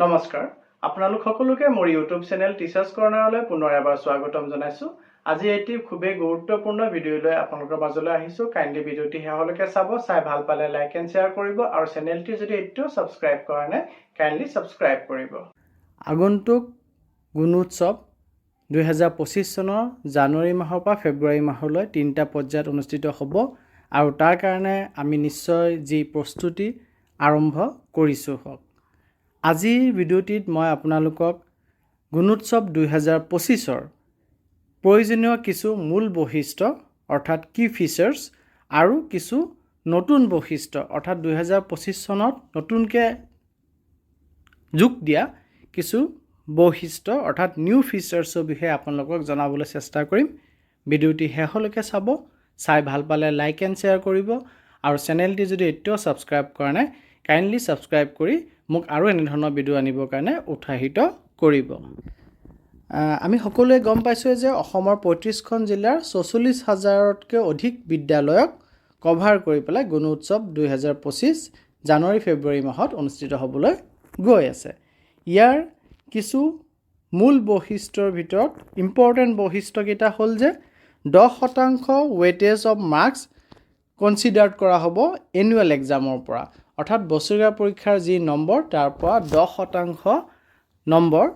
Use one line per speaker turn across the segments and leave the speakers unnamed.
নমস্কাৰ। আপোনালোক সকলোকে মোৰ ইউটিউব চেনেল টিচাৰ্ছ কৰ্ণাৰলৈ পুনৰ এবাৰ স্বাগতম জনাইছোঁ। আজি এটি খুবেই গুৰুত্বপূৰ্ণ ভিডিঅ' লৈ আপোনালোকৰ মাজলৈ আহিছোঁ। কাইণ্ডলি ভিডিঅ'টি শেষলৈকে চাব চাই ভাল পালে লাইক এণ্ড শ্বেয়াৰ কৰিব আৰু চেনেলটি যদি এতিয়াও ছাবস্ক্ৰাইব কৰা নাই কাইণ্ডলি ছাবস্ক্ৰাইব কৰিব। আগন্তুক গুণোৎসৱ দুহেজাৰ পঁচিছ চনৰ জানুৱাৰী মাহৰ পৰা ফেব্ৰুৱাৰী মাহলৈ তিনিটা পৰ্যায়ত অনুষ্ঠিত হ'ব আৰু তাৰ কাৰণে আমি নিশ্চয় যি প্ৰস্তুতি আৰম্ভ কৰিছোঁ হওক। আজিৰ ভিডিঅ'টিত মই আপোনালোকক গুণোৎসৱ দুহেজাৰ পঁচিছৰ প্ৰয়োজনীয় কিছু মূল বৈশিষ্ট্য অৰ্থাৎ কি ফিচাৰ্ছ আৰু কিছু নতুন বৈশিষ্ট্য অৰ্থাৎ দুহেজাৰ পঁচিছ চনত নতুনকৈ যোগ দিয়া কিছু বৈশিষ্ট্য অৰ্থাৎ নিউ ফিচাৰ্ছৰ বিষয়ে আপোনালোকক জনাবলৈ চেষ্টা কৰিম। ভিডিঅ'টি শেষলৈকে চাব চাই ভাল পালে লাইক এণ্ড শ্বেয়াৰ কৰিব আৰু চেনেলটি যদি এতিয়াও ছাবস্ক্ৰাইব কৰা নাই কাইণ্ডলি ছাবস্ক্ৰাইব কৰি মোক আৰু এনেধৰণৰ ভিডিঅ' আনিবৰ কাৰণে উৎসাহিত কৰিব। আমি সকলোৱে গম পাইছোঁ যে অসমৰ পঁয়ত্ৰিছখন জিলাৰ ছচল্লিছ হাজাৰতকৈ অধিক বিদ্যালয়ক কভাৰ কৰি পেলাই গুণ উৎসৱ দুহেজাৰ পঁচিছ জানুৱাৰী ফেব্ৰুৱাৰী মাহত অনুষ্ঠিত হ'বলৈ গৈ আছে। ইয়াৰ কিছু মূল বৈশিষ্ট্যৰ ভিতৰত ইম্পৰ্টেণ্ট বৈশিষ্ট্যকেইটা হ'ল যে দহ শতাংশ ৱেইটেজ অফ মাৰ্কছ কনচিডাৰ্ড কৰা হ'ব এনুৱেল এক্সামৰ পৰা। অৰ্থাৎ বছৰীয়া পৰীক্ষাৰ যি নম্বৰ তাৰ পৰা দহ শতাংশ নম্বৰ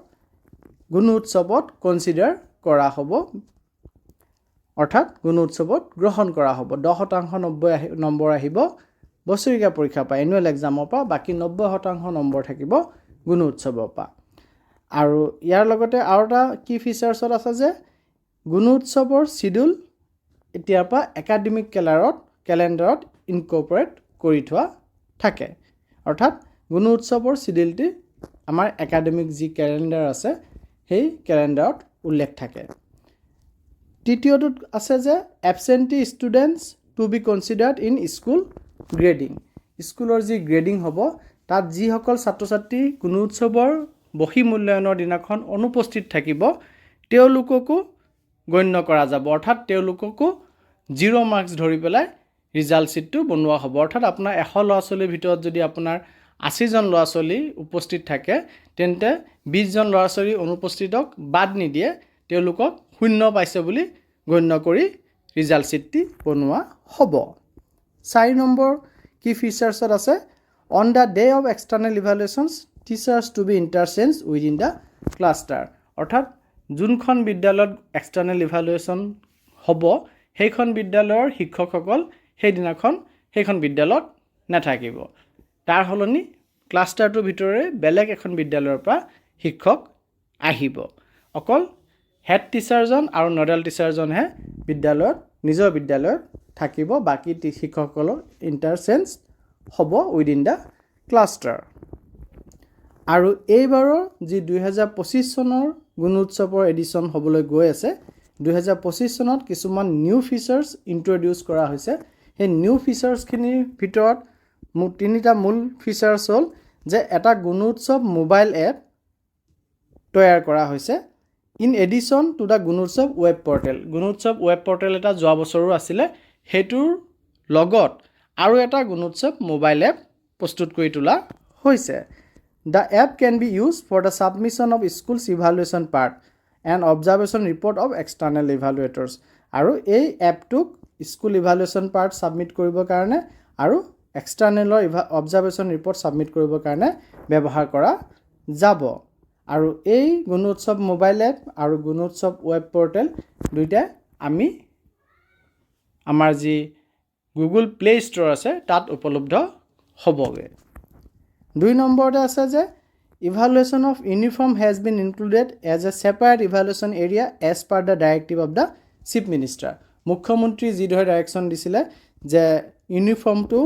গুণ উৎসৱত কনচিডাৰ কৰা হ'ব। অৰ্থাৎ গুণ উৎসৱত গ্ৰহণ কৰা হ'ব। দহ শতাংশ নব্বৈ আহি নম্বৰ আহিব বছৰীয়া পৰীক্ষাৰ পৰা। এনুৱেল এক্সামৰ পৰা বাকী নব্বৈ শতাংশ নম্বৰ থাকিব গুণ উৎসৱৰ পৰা। আৰু ইয়াৰ লগতে আৰু এটা কি ফিচাৰ্ছত আছে যে গুণ উৎসৱৰ চিডিউল এতিয়াৰ পৰা একাডেমিক কেলাৰত কেলেণ্ডাৰত ইনকৰ্পৰেট কৰি থোৱা থাকে। অৰ্থাৎ গুণ উৎসৱৰ চিডিউলটি আমাৰ একাডেমিক যি কেলেণ্ডাৰ আছে সেই কেলেণ্ডাৰত উল্লেখ থাকে। তৃতীয়টোত আছে যে absentee students to be considered in school grading স্কুলৰ যি গ্ৰেডিং হ'ব তাত যিসকল ছাত্ৰ ছাত্ৰী কোনো উৎসৱৰ বহী মূল্যায়নৰ দিনাখন অনুপস্থিত থাকিব তেওঁলোককো গণ্য কৰা যাব। অৰ্থাৎ তেওঁলোককো জিৰ' মাৰ্কছ ধৰি পেলাই ৰিজাল্ট শ্বীটটো বনোৱা হ'ব। অৰ্থাৎ আপোনাৰ এশ ল'ৰা ছোৱালীৰ ভিতৰত যদি আপোনাৰ আশীজন ল'ৰা ছোৱালী উপস্থিত থাকে তেন্তে বিছজন ল'ৰা ছোৱালী অনুপস্থিতক বাদ নিদিয়ে তেওঁলোকক শূন্য পাইছে বুলি গণ্য কৰি ৰিজাল্ট শ্বীটটি বনোৱা হ'ব। চাৰি নম্বৰ কি ফিচাৰ্ছত আছে on the day of external evaluations teachers to be interchange within the cluster অৰ্থাৎ যোনখন বিদ্যালয়ত এক্সটাৰ্নেল ইভালুৱেশ্যন হ'ব সেইখন বিদ্যালয়ৰ শিক্ষকসকল সেইদিনাখন সেইখন বিদ্যালয়ত নাথাকিব। তাৰ সলনি ক্লাষ্টাৰটোৰ ভিতৰে বেলেগ এখন বিদ্যালয়ৰ পৰা শিক্ষক আহিব। অকল হেড টিচাৰজন আৰু নডেল টিচাৰজনহে বিদ্যালয়ত নিজৰ বিদ্যালয়ত থাকিব বাকী শিক্ষকসকলৰ ইণ্টাৰচেঞ্জ হ'ব উইদিন দ্য ক্লাষ্টাৰ আৰু এইবাৰৰ যি দুহেজাৰ পঁচিছ চনৰ গুণোৎসৱৰ এডিশ্যন হ'বলৈ গৈ আছে দুহেজাৰ পঁচিছ চনত কিছুমান নিউ ফিচাৰ্ছ ইণ্ট্ৰডিউচ কৰা হৈছে। সেই নিউ ফিচাৰ্ছখিনিৰ ভিতৰত তিনিটা মূল ফিচাৰ্ছ হ'ল যে এটা গুণোৎসৱ মোবাইল এপ তৈয়াৰ কৰা হৈছে। In addition to the Gunotsav web portal Gunotsav web portal এটা যোৱা বছৰো আছিলে, সেইটোৰ লগত আৰু এটা গুণোৎসৱ মোবাইল এপ প্ৰস্তুত কৰি তোলা হৈছে। The app can be use for the submission of schools evaluation part and observation report of external evaluators আৰু এই এপটোক স্কুল ইভালুৱেশ্যন পাৰ্ট ছাবমিট কৰিবৰ কাৰণে আৰু এক্সটাৰ্নেলৰ ইভা অবজাৰ্ভেশ্যন ৰিপৰ্ট ছাবমিট কৰিবৰ কাৰণে ব্যৱহাৰ কৰা যাব। আৰু এই গুণোৎসৱ মোবাইল এপ আৰু গুণোৎসৱ ৱেব পৰ্টেল দুইটাই আমি আমাৰ যি গুগল প্লে' ষ্ট'ৰ আছে, তাত উপলব্ধ হ'বগৈ। দুই নম্বৰতে আছে যে evaluation of uniform has been included as a separate evaluation area as per the directive of the chief minister মুখ্যমন্ত্ৰী যিদৰে ডাইৰেকশ্যন দিছিলে যে ইউনিফৰ্মটো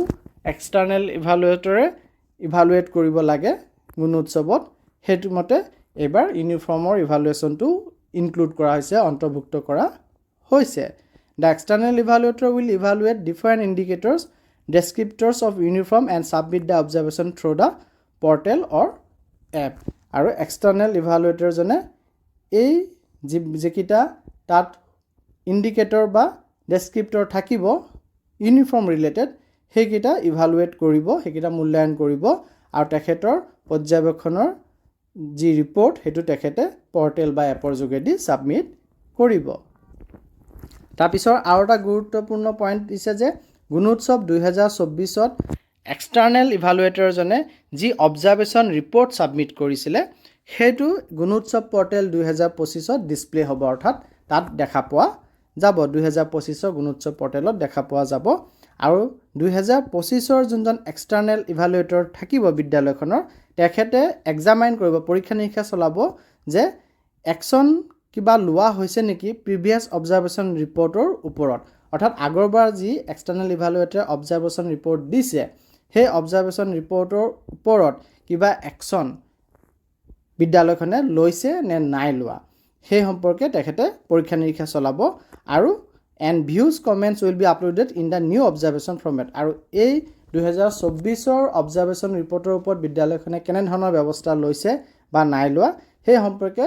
এক্সটাৰ্নেল ইভালুৱেটৰে ইভালুৱেট কৰিব লাগে গুণোৎসৱত সেইটো মতে এইবাৰ ইউনিফৰ্মৰ ইভালুৱেশ্যনটো ইনক্লুড কৰা হৈছে, অন্তৰ্ভুক্ত কৰা হৈছে। The external evaluator will evaluate different indicators descriptors of uniform and submit the observation through the portal or app আৰু এক্সটাৰ্নেল ইভালুৱেটৰজনে এই যি যিকেইটা তাত ইণ্ডিকেটৰ বা ডেছক্ৰিপ্টৰ থাকিব ইউনিফৰ্ম ৰিলেটেড সেইকেইটা ইভালুৱেট কৰিব সেইকেইটা মূল্যায়ন কৰিব আৰু তেখেতৰ পৰ্যবেক্ষণৰ যি ৰিপৰ্ট সেইটো তেখেতে পৰ্টেল বা এপৰ যোগেদি ছাবমিট কৰিব। তাৰপিছত আৰু এটা গুৰুত্বপূৰ্ণ পইণ্ট দিছে যে গুণোৎসৱ দুহেজাৰ চৌব্বিছত এক্সটাৰ্নেল ইভালুৱেটৰজনে যি অবজাৰ্ভেশ্যন ৰিপৰ্ট ছাবমিট কৰিছিলে সেইটো গুণোৎসৱ পৰ্টেল দুহেজাৰ পঁচিছত ডিছপ্লে হ'ব অৰ্থাৎ তাত দেখা পোৱা যাব। দুহেজাৰ পঁচিছৰ গুণোৎসৱ পৰ্টেলত দেখা পোৱা যাব। আৰু দুহেজাৰ পঁচিছৰ যোনজন এক্সটাৰ্নেল ইভালুৱেটৰ থাকিব বিদ্যালয়খনৰ, তেখেতে এক্সামাইন কৰিব পৰীক্ষা নিৰীক্ষা চলাব যে একশ্যন কিবা লোৱা হৈছে নেকি প্ৰিভিয়াছ অবজাৰ্ভেশ্যন ৰিপৰ্টৰ ওপৰত। অৰ্থাৎ আগৰবাৰ যি এক্সটাৰ্নেল ইভালুৱেটৰে অবজাৰ্ভেশ্যন ৰিপৰ্ট দিছে, সেই অবজাৰ্ভেশ্যন ৰিপৰ্টৰ ওপৰত কিবা একশ্যন বিদ্যালয়খনে লৈছে নে নাই লোৱা। সেই সম্পৰ্কে তেখেতে পৰীক্ষা নিৰীক্ষা চলাব আৰু and views comments will be uploaded in the new observation format আৰু এই দুহেজাৰ চৌব্বিছৰ অবজাৰ্ভেশ্যন ৰিপৰ্টৰ ওপৰত বিদ্যালয়খনে কেনেধৰণৰ ব্যৱস্থা লৈছে বা নাই লোৱা সেই সম্পৰ্কে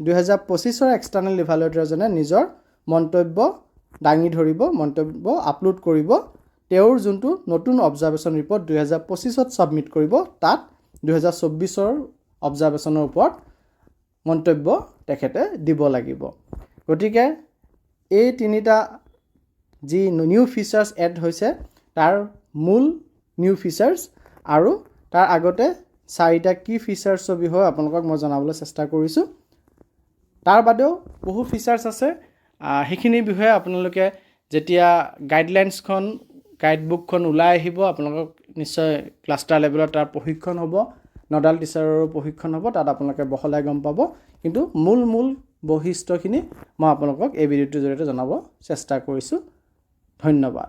দুহেজাৰ পঁচিছৰ এক্সটাৰ্নেল ইভালুৱেটৰজনে নিজৰ মন্তব্য দাঙি ধৰিব মন্তব্য আপলোড কৰিব। তেওঁৰ যোনটো নতুন অবজাৰ্ভেশ্যন ৰিপৰ্ট দুহেজাৰ পঁচিছত ছাবমিট কৰিব তাত দুহেজাৰ চৌব্বিছৰ অবজাৰ্ভেশ্যনৰ ওপৰত মন্তব্য তেখেতে দিব লাগিব। গতিকে এই তিনিটা যি নিউ ফিচাৰ্ছ এড হৈছে, তাৰ মূল নিউ ফিচাৰ্ছ আৰু তাৰ আগতে চাৰিটা কি ফিচাৰ্ছৰ বিষয়ে আপোনালোকক মই জনাবলৈ চেষ্টা কৰিছোঁ। তাৰ বাদেও বহু ফিচাৰ্ছ আছে। সেইখিনিৰ বিষয়ে আপোনালোকে যেতিয়া গাইডলাইনছখন গাইডবুকখন ওলাই আহিব, আপোনালোকক নিশ্চয় ক্লাষ্টাৰ লেভেলত তাৰ প্ৰশিক্ষণ হ'ব। নডাল টিচাৰৰো প্ৰশিক্ষণ হ'ব তাত আপোনালোকে বহলাই গম পাব। কিন্তু মূল মূল বৈশিষ্ট্যখিনি মই আপোনালোকক এই ভিডিঅ'টোৰ জৰিয়তে জনাব চেষ্টা কৰিছোঁ। ধন্যবাদ।